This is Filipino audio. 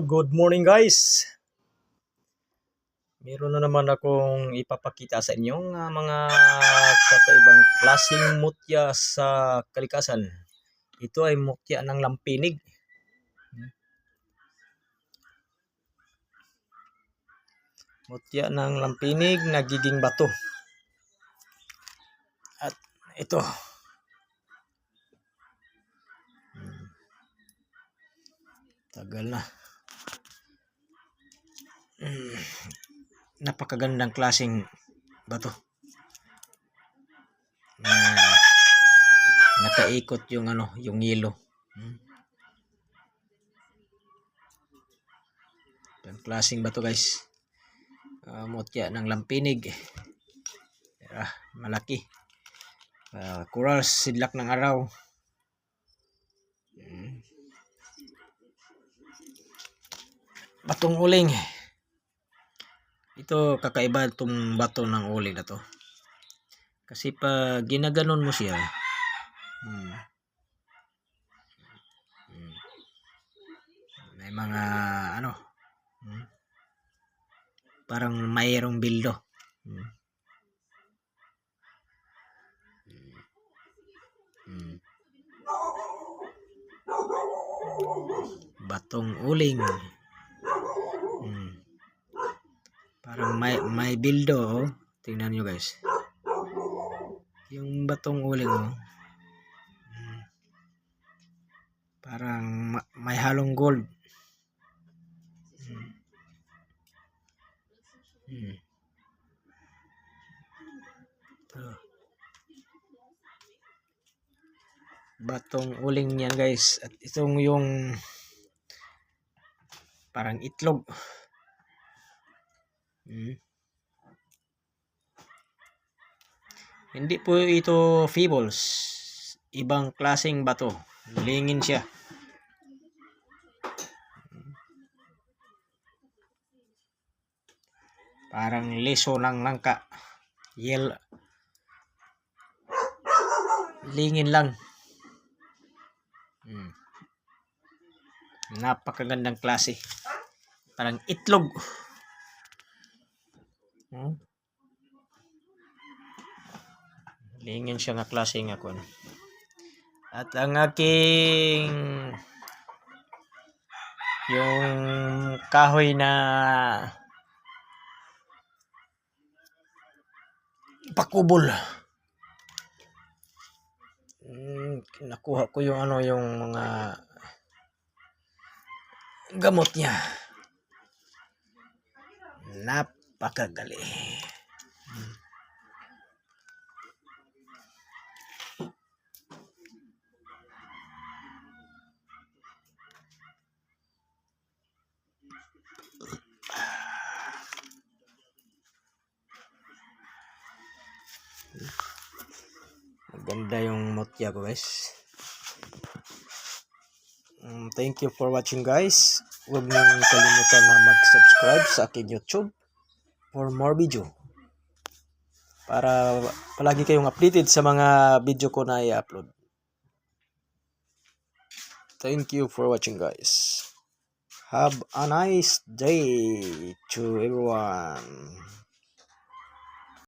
good morning guys. Meron na naman akong ipapakita sa inyong ah, mga kakaibang klaseng mutya sa kalikasan. Ito ay mutya ng lampinig. Mutya ng lampinig nagiging bato. At ito. Hmm. Tagal na. Mm, napakagandang klaseng bato. Na nakaikot yung ano, yung yelo. Mm. Ang klaseng bato guys. Ah, mutya ng lampinig. Ah, malaki. Ah, coral sidlak ng araw. Mm. Batong uling. Ito kakaiba itong bato ng uling na to. Kasi pag ginaganon mo siya, hmm, hmm, may mga ano, hmm, parang mayroong bildo. Hmm. Hmm. Batong uling. Hmm. Parang may may bildo oh. Tingnan nyo guys. Yung batong uling oh. Parang ma- may halong gold. Hmm. Hmm. Batong uling yan guys. At itong yung parang itlog. Hindi po ito fables. Ibang klaseng bato. Lingin siya. Parang leso ng langka. Yel. Lingin lang. Hmm. Napakagandang klase. Parang itlog. Hmm? Lingin siya nga klase nga kon. At ang aking yung kahoy na pakubol. Mm, nakuha ko yung ano yung mga gamot niya. Napakagaling. Maganda yung mutya ko guys. Um, thank you for watching guys. Huwag niyong kalimutan na mag-subscribe sa aking YouTube for more video. Para palagi kayong updated sa mga video ko na i-upload. Thank you for watching guys. Have a nice day to everyone.